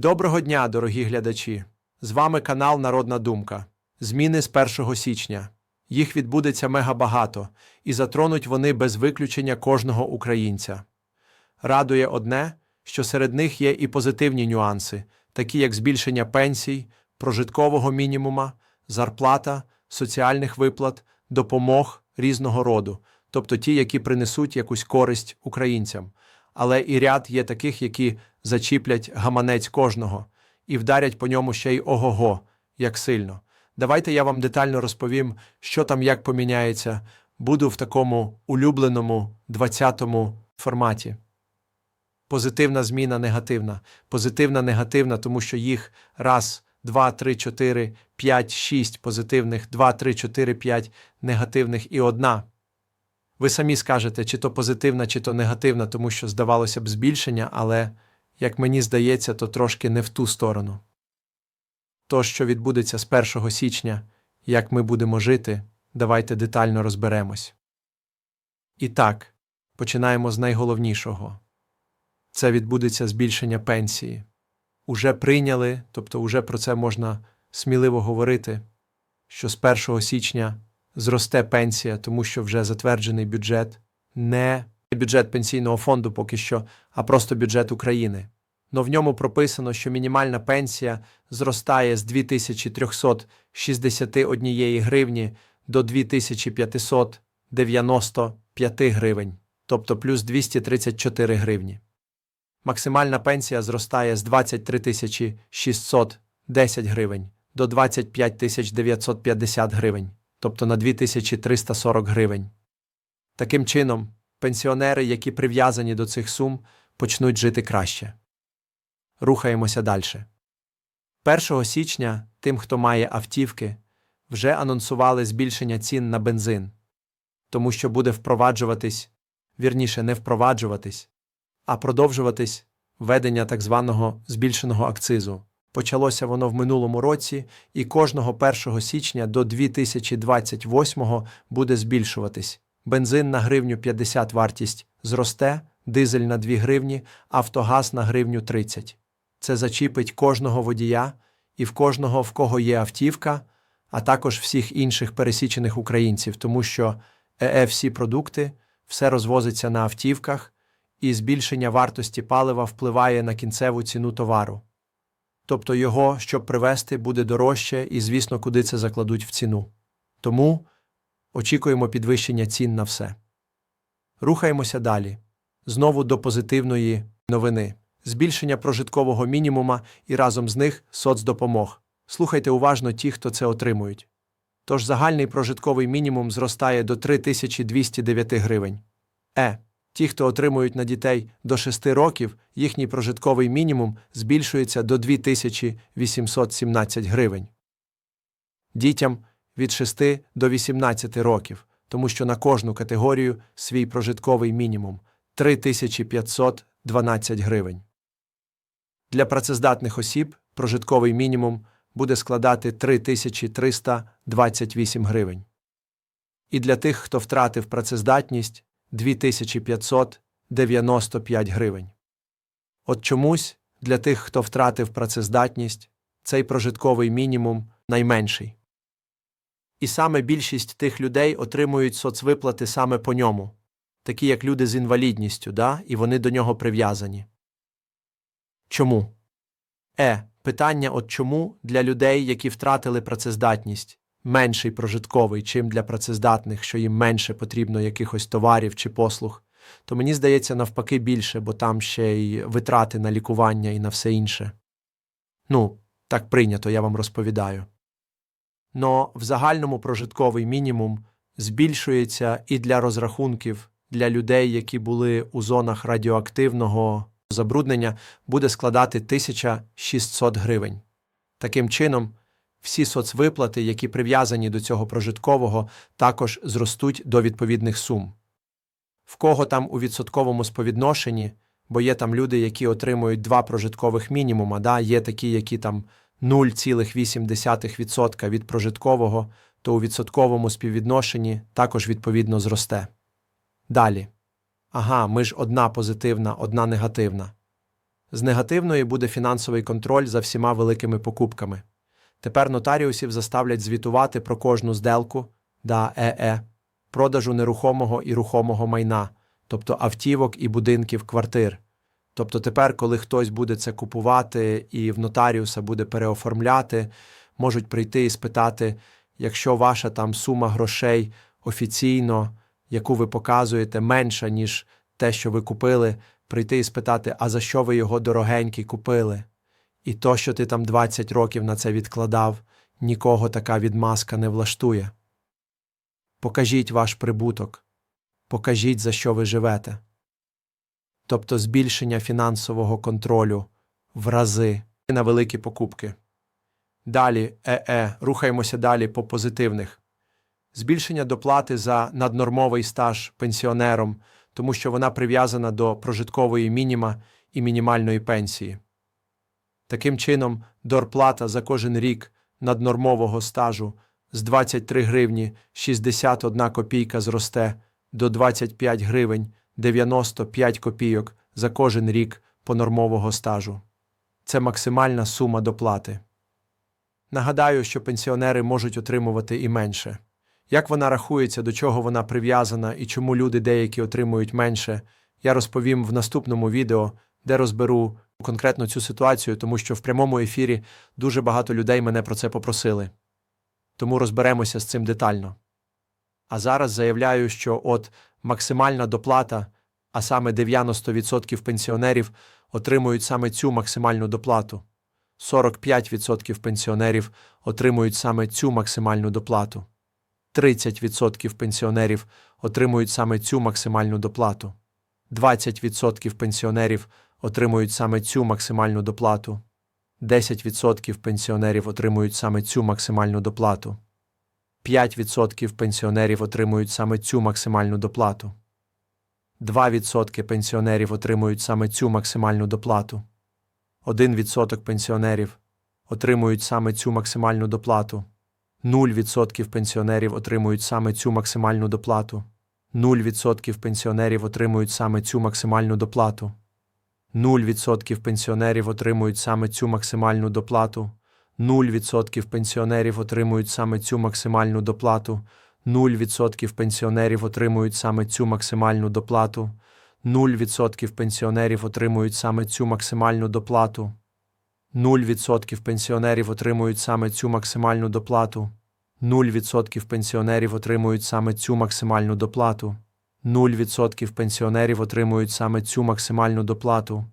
Доброго дня, дорогі глядачі! З вами канал Народна Думка. Зміни з 1 січня. Їх відбудеться мега багато, і затронуть вони без виключення кожного українця. Радує одне, що серед них є і позитивні нюанси, такі як збільшення пенсій, прожиткового мінімума, зарплата, соціальних виплат, допомог різного роду, тобто ті, які принесуть якусь користь українцям. Але і ряд є таких, які зачіплять гаманець кожного і вдарять по ньому ще й ого-го, як сильно. Давайте я вам детально розповім, що там як поміняється. Буду в такому улюбленому 20-му форматі. Позитивна зміна негативна. Позитивна негативна, тому що їх раз, два, три, чотири, п'ять, шість позитивних, два, три, чотири, п'ять негативних і одна. Ви самі скажете, чи то позитивна, чи то негативна, тому що здавалося б збільшення, але, як мені здається, то трошки не в ту сторону. То, що відбудеться з 1 січня, як ми будемо жити, давайте детально розберемось. І так, починаємо з найголовнішого. Це відбудеться збільшення пенсії. Уже прийняли, тобто уже про це можна сміливо говорити, що з 1 січня зросте пенсія, тому що вже затверджений бюджет, не бюджет пенсійного фонду поки що, а просто бюджет України. Но в ньому прописано, що мінімальна пенсія зростає з 2361 гривні до 2595 гривень, тобто плюс 234 гривні. Максимальна пенсія зростає з 23 610 гривень до 25 950 гривень, тобто на 2340 гривень. Таким чином, пенсіонери, які прив'язані до цих сум, почнуть жити краще. Рухаємося далі. 1 січня тим, хто має автівки, вже анонсували збільшення цін на бензин, тому що буде впроваджуватись, вірніше, не впроваджуватись, а продовжуватись введення так званого збільшеного акцизу. Почалося воно в минулому році, і кожного 1 січня до 2028 буде збільшуватись. Бензин на гривню 50 вартість зросте, дизель на 2 гривні, автогаз на гривню 30. Це зачіпить кожного водія і в кожного, в кого є автівка, а також всіх інших пересічених українців, тому що ЕЕ всі продукти, все розвозиться на автівках, і збільшення вартості палива впливає на кінцеву ціну товару. Тобто його, щоб привезти, буде дорожче і, звісно, куди це закладуть в ціну. Тому очікуємо підвищення цін на все. Рухаємося далі. Знову до позитивної новини. Збільшення прожиткового мінімума і разом з них соцдопомог. Слухайте уважно ті, хто це отримують. Тож загальний прожитковий мінімум зростає до 3209 гривень. Е. Ті, хто отримують на дітей до 6 років, їхній прожитковий мінімум збільшується до 2817 гривень. Дітям від 6 до 18 років, тому що на кожну категорію свій прожитковий мінімум 3512 гривень. Для працездатних осіб прожитковий мінімум буде складати 3328 гривень. І для тих, хто втратив працездатність 2595 гривень. От чомусь для тих, хто втратив працездатність, цей прожитковий мінімум найменший. І саме більшість тих людей отримують соцвиплати саме по ньому, такі як люди з інвалідністю, да? і вони до нього прив'язані. Чому? Е. Питання от чому для людей, які втратили працездатність, менший прожитковий, чим для працездатних, що їм менше потрібно якихось товарів чи послуг, то мені здається навпаки більше, бо там ще й витрати на лікування і на все інше. Ну, так прийнято, я вам розповідаю. Но в загальному прожитковий мінімум збільшується і для розрахунків для людей, які були у зонах радіоактивного забруднення, буде складати 1600 гривень. Таким чином, всі соцвиплати, які прив'язані до цього прожиткового, також зростуть до відповідних сум. В кого там у відсотковому сповідношенні, бо є там люди, які отримують два прожиткових мінімума, да? є такі, які там 0,8% від прожиткового, то у відсотковому співвідношенні також відповідно зросте. Далі. Ага, ми ж одна позитивна, одна негативна. З негативної буде фінансовий контроль за всіма великими покупками. Тепер нотаріусів заставлять звітувати про кожну сделку да ЕЕ, продажу нерухомого і рухомого майна, тобто автівок і будинків квартир. Тобто тепер, коли хтось буде це купувати і в нотаріуса буде переоформляти, можуть прийти і спитати, якщо ваша там сума грошей офіційно, яку ви показуєте, менша, ніж те, що ви купили, прийти і спитати, а за що ви його дорогенький купили? І то, що ти там 20 років на це відкладав, нікого така відмазка не влаштує. Покажіть ваш прибуток, покажіть, за що ви живете. Тобто збільшення фінансового контролю в рази на великі покупки. Далі ЕЕ, рухаємося далі по позитивних. Збільшення доплати за наднормовий стаж пенсіонером, тому що вона прив'язана до прожиткової мініма і мінімальної пенсії. Таким чином, дорплата за кожен рік наднормового стажу з 23 гривні 61 копійка зросте до 25 гривень 95 копійок за кожен рік понормового стажу. Це максимальна сума доплати. Нагадаю, що пенсіонери можуть отримувати і менше. Як вона рахується, до чого вона прив'язана і чому люди деякі отримують менше, я розповім в наступному відео, де розберу конкретно цю ситуацію, тому що в прямому ефірі дуже багато людей мене про це попросили. Тому розберемося з цим детально. А зараз заявляю, що от максимальна доплата, а саме 90% пенсіонерів отримують саме цю максимальну доплату. 45% пенсіонерів отримують саме цю максимальну доплату. 30% пенсіонерів отримують саме цю максимальну доплату. 20% пенсіонерів отримують саме цю максимальну доплату. 10% пенсіонерів отримують саме цю максимальну доплату. 5% пенсіонерів отримують саме цю максимальну доплату. 2% пенсіонерів отримують саме цю максимальну доплату. 1% пенсіонерів отримують саме цю максимальну доплату. 0% пенсіонерів отримують саме цю максимальну доплату. 0% пенсіонерів отримують саме цю максимальну доплату. 0% пенсіонерів отримують саме цю максимальну доплату. 0% пенсіонерів отримують саме цю максимальну доплату. 0% пенсіонерів отримують саме цю максимальну доплату. 0% пенсіонерів отримують саме цю максимальну доплату. 0% пенсіонерів отримують саме цю максимальну доплату. 0% пенсіонерів отримують саме цю максимальну доплату. 0% пенсіонерів отримують саме цю максимальну доплату.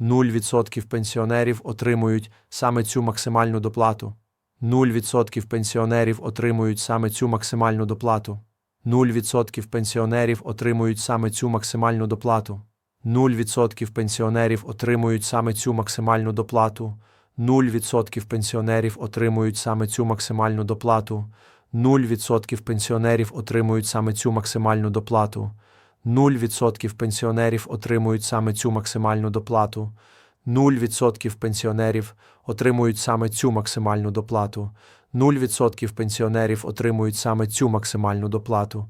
0% пенсіонерів отримують саме цю максимальну доплату. 0% пенсіонерів отримують саме цю максимальну доплату. 0% пенсіонерів отримують саме цю максимальну доплату. 0% пенсіонерів отримують саме цю максимальну доплату. 0% пенсіонерів отримують саме цю максимальну доплату. 0% пенсіонерів отримують саме цю максимальну доплату. 0% пенсіонерів отримують саме цю максимальну доплату. 0% пенсіонерів отримують саме цю максимальну доплату. 0% пенсіонерів отримують саме цю максимальну доплату.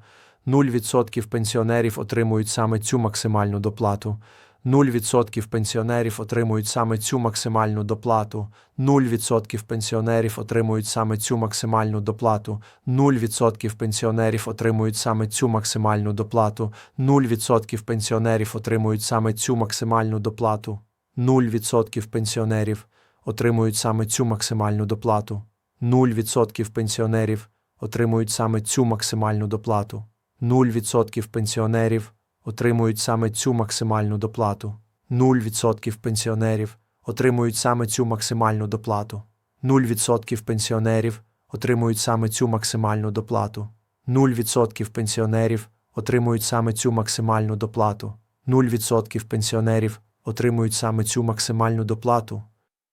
0% пенсіонерів отримують саме цю максимальну доплату. 0% пенсіонерів отримують саме цю максимальну доплату. 0% пенсіонерів отримують саме цю максимальну доплату. 0% пенсіонерів отримують саме цю максимальну доплату. 0% пенсіонерів отримують саме цю максимальну доплату. 0% пенсіонерів отримують саме цю максимальну доплату. 0% пенсіонерів отримують саме цю максимальну доплату. 0% пенсіонерів отримують саме цю максимальну доплату. 0% пенсіонерів отримують саме цю максимальну доплату. 0% пенсіонерів отримують саме цю максимальну доплату. 0% пенсіонерів отримують саме цю максимальну доплату. 0% пенсіонерів отримують саме цю максимальну доплату.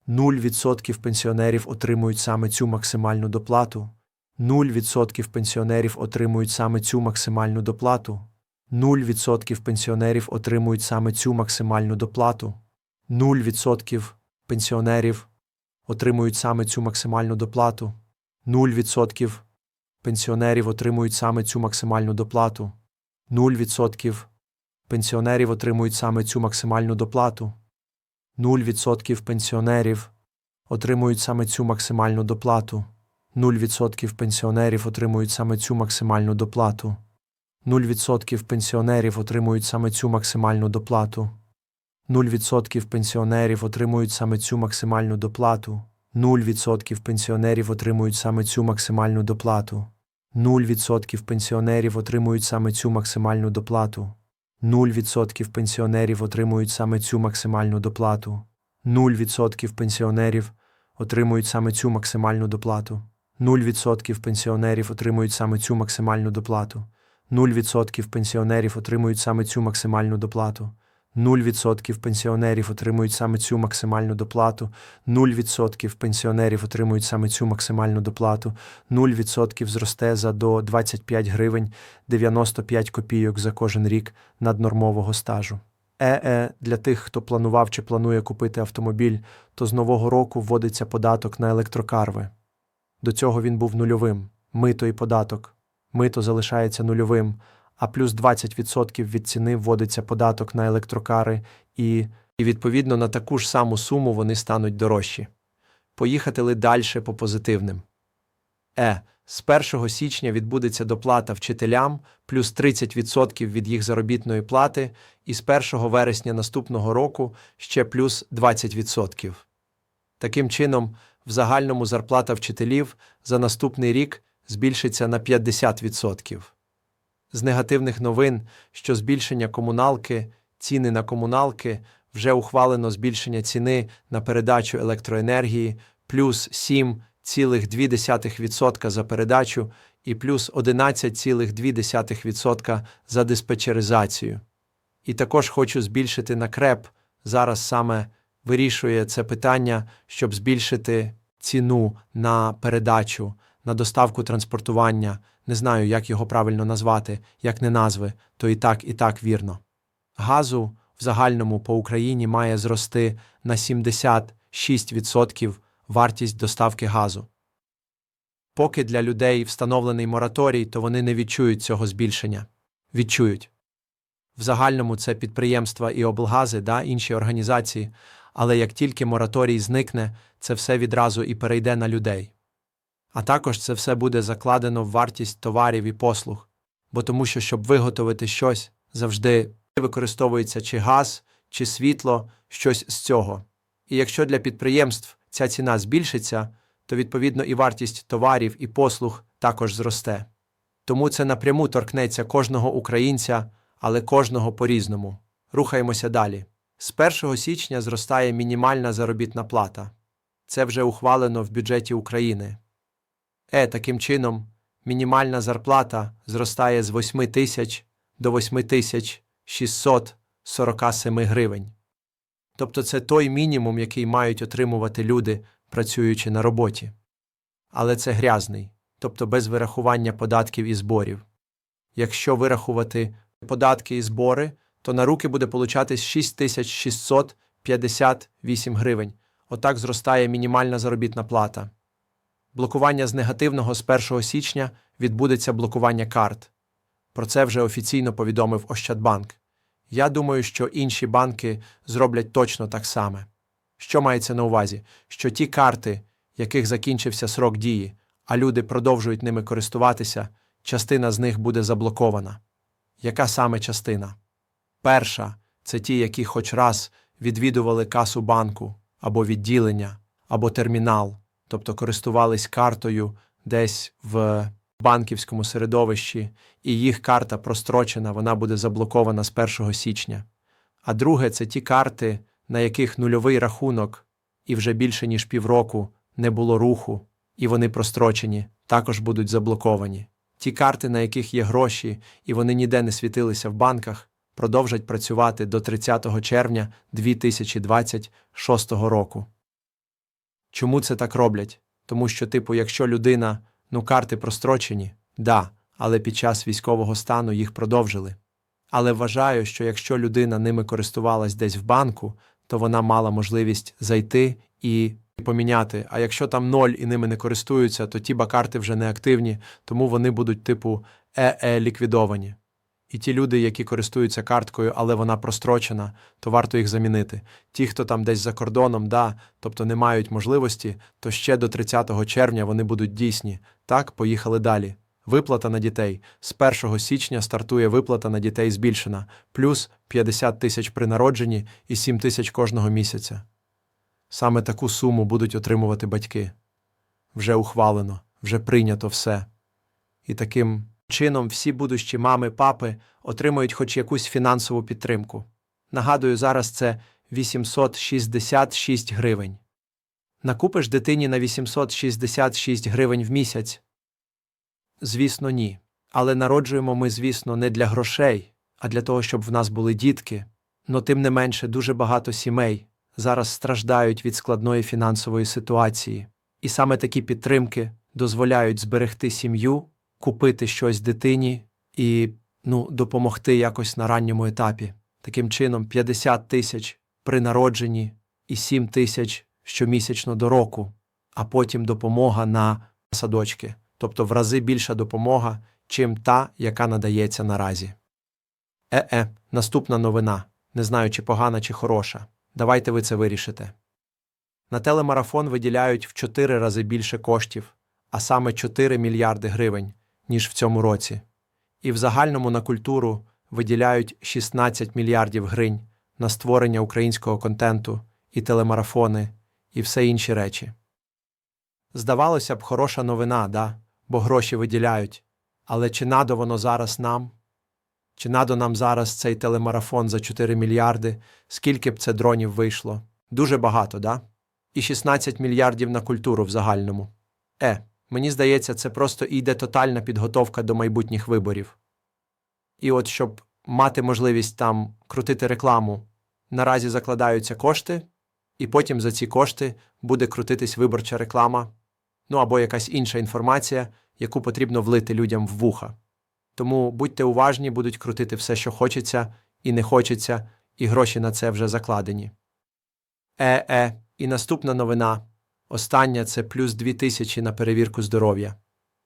0% пенсіонерів отримують саме цю максимальну доплату. 0% пенсіонерів отримують саме цю максимальну доплату. 0% пенсіонерів отримують саме цю максимальну доплату. 0% пенсіонерів отримують саме цю максимальну доплату. 0% пенсіонерів отримують саме цю максимальну доплату. 0% пенсіонерів отримують саме цю максимальну доплату. 0% пенсіонерів отримують саме цю максимальну доплату. 0% пенсіонерів отримують саме цю максимальну доплату. 0% пенсіонерів отримують саме цю максимальну доплату. 0% пенсіонерів отримують саме цю максимальну доплату. 0% пенсіонерів отримують саме цю максимальну доплату. 0% пенсіонерів отримують саме цю максимальну доплату. 0% пенсіонерів отримують саме цю максимальну доплату. 0% пенсіонерів отримують саме цю максимальну доплату. 0% пенсіонерів отримують саме цю максимальну доплату. 0% пенсіонерів отримують саме цю максимальну доплату. 0% пенсіонерів отримують саме цю максимальну доплату. 0% пенсіонерів отримують саме цю максимальну доплату. 0% зросте за до 25 гривень 95 копійок за кожен рік наднормового стажу. ЕЕ для тих, хто планував чи планує купити автомобіль, то з нового року вводиться податок на електрокарви. До цього він був нульовим мито і податок. Мито залишається нульовим, а плюс 20% від ціни вводиться податок на електрокари, і, і відповідно на таку ж саму суму вони стануть дорожчі. Поїхати ли далі по позитивним. Е. З 1 січня відбудеться доплата вчителям плюс 30% від їх заробітної плати, і з 1 вересня наступного року ще плюс 20%. Таким чином, в загальному зарплата вчителів за наступний рік збільшиться на 50%. З негативних новин, що збільшення комуналки, ціни на комуналки вже ухвалено збільшення ціни на передачу електроенергії плюс 7,2% за передачу і плюс 11,2% за диспетчеризацію. І також хочу збільшити на креп. Зараз саме вирішує це питання, щоб збільшити ціну на передачу, на доставку транспортування. Не знаю, як його правильно назвати, як не назви, то і так, і так вірно. Газу в загальному по Україні має зрости на 76% вартість доставки газу. Поки для людей встановлений мораторій, то вони не відчують цього збільшення. Відчують. В загальному це підприємства і облгази, да, інші організації, але як тільки мораторій зникне, це все відразу і перейде на людей. А також це все буде закладено в вартість товарів і послуг, бо тому що, щоб виготовити щось, завжди використовується чи газ, чи світло, щось з цього. І якщо для підприємств ця ціна збільшиться, то відповідно і вартість товарів і послуг також зросте. Тому це напряму торкнеться кожного українця, але кожного по-різному. Рухаємося далі. З 1 січня зростає мінімальна заробітна плата. Це вже ухвалено в бюджеті України. Е, таким чином, мінімальна зарплата зростає з 8 тисяч до 8 тисяч 647 гривень. Тобто це той мінімум, який мають отримувати люди, працюючи на роботі. Але це грязний, тобто без вирахування податків і зборів. Якщо вирахувати податки і збори, то на руки буде получатись 6658 гривень. Отак зростає мінімальна заробітна плата. Блокування з негативного з 1 січня відбудеться блокування карт. Про це вже офіційно повідомив Ощадбанк. Я думаю, що інші банки зроблять точно так саме. Що мається на увазі? Що ті карти, яких закінчився срок дії, а люди продовжують ними користуватися, частина з них буде заблокована. Яка саме частина? Перша це ті, які хоч раз відвідували касу банку або відділення, або термінал, тобто користувались картою десь в банківському середовищі, і їх карта прострочена, вона буде заблокована з 1 січня. А друге це ті карти, на яких нульовий рахунок, і вже більше ніж півроку не було руху, і вони прострочені, також будуть заблоковані. Ті карти, на яких є гроші, і вони ніде не світилися в банках, продовжать працювати до 30 червня 2026 року. Чому це так роблять? Тому що, типу, якщо людина, ну, карти прострочені, да, але під час військового стану їх продовжили. Але вважаю, що якщо людина ними користувалась десь в банку, то вона мала можливість зайти і поміняти. А якщо там ноль і ними не користуються, то ті бакарти вже не активні, тому вони будуть типу е-е ліквідовані. І ті люди, які користуються карткою, але вона прострочена, то варто їх замінити. Ті, хто там десь за кордоном, да, тобто не мають можливості, то ще до 30 червня вони будуть дійсні. Так, поїхали далі. Виплата на дітей. З 1 січня стартує виплата на дітей збільшена, плюс 50 тисяч при народженні і 7 тисяч кожного місяця. Саме таку суму будуть отримувати батьки. Вже ухвалено, вже прийнято все. І таким чином всі будущі мами, папи отримують хоч якусь фінансову підтримку. Нагадую, зараз це 866 гривень. Накупиш дитині на 866 гривень в місяць? Звісно, ні. Але народжуємо ми, звісно, не для грошей, а для того, щоб в нас були дітки. Но тим не менше дуже багато сімей зараз страждають від складної фінансової ситуації, і саме такі підтримки дозволяють зберегти сім'ю, купити щось дитині і ну, допомогти якось на ранньому етапі. Таким чином, 50 тисяч при народженні і 7 тисяч щомісячно до року, а потім допомога на садочки, тобто в рази більша допомога, чим та, яка надається наразі. Е-е, наступна новина. Не знаю, чи погана, чи хороша. Давайте ви це вирішите. На телемарафон виділяють в 4 рази більше коштів, а саме 4 мільярди гривень, ніж в цьому році. І в загальному на культуру виділяють 16 мільярдів гривень на створення українського контенту, і телемарафони, і все інші речі. Здавалося б, хороша новина, да? бо гроші виділяють. Але чи надо воно зараз нам? Чи надо нам зараз цей телемарафон за 4 мільярди? Скільки б це дронів вийшло? Дуже багато, да? І 16 мільярдів на культуру в загальному. Е, мені здається, це просто йде тотальна підготовка до майбутніх виборів. І от щоб мати можливість там крутити рекламу, наразі закладаються кошти, і потім за ці кошти буде крутитись виборча реклама, ну або якась інша інформація, яку потрібно влити людям в вуха. Тому будьте уважні, будуть крутити все, що хочеться і не хочеться, і гроші на це вже закладені. Е-е, і наступна новина. Остання це плюс 2 тисячі на перевірку здоров'я.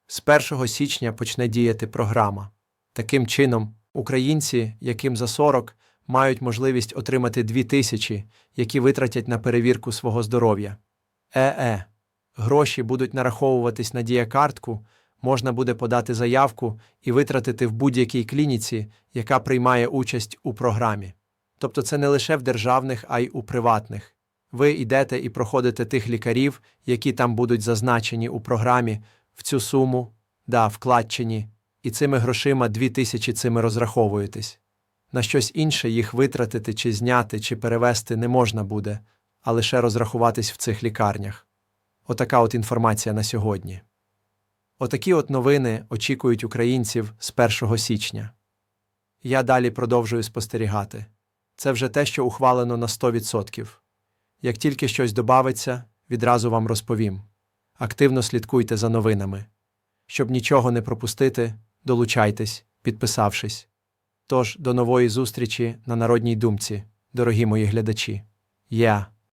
З 1 січня почне діяти програма. Таким чином, українці, яким за 40, мають можливість отримати 2 тисячі, які витратять на перевірку свого здоров'я. Е-е, гроші будуть нараховуватись на діякартку, можна буде подати заявку і витратити в будь-якій клініці, яка приймає участь у програмі. Тобто це не лише в державних, а й у приватних. Ви йдете і проходите тих лікарів, які там будуть зазначені у програмі, в цю суму, да, вкладчені, і цими грошима дві тисячі цими розраховуєтесь. На щось інше їх витратити чи зняти, чи перевести не можна буде, а лише розрахуватись в цих лікарнях. Отака от інформація на сьогодні. Отакі от новини очікують українців з 1 січня. Я далі продовжую спостерігати. Це вже те, що ухвалено на 100%. Як тільки щось добавиться, відразу вам розповім. Активно слідкуйте за новинами. Щоб нічого не пропустити, долучайтесь, підписавшись. Тож, до нової зустрічі на Народній думці, дорогі мої глядачі. Я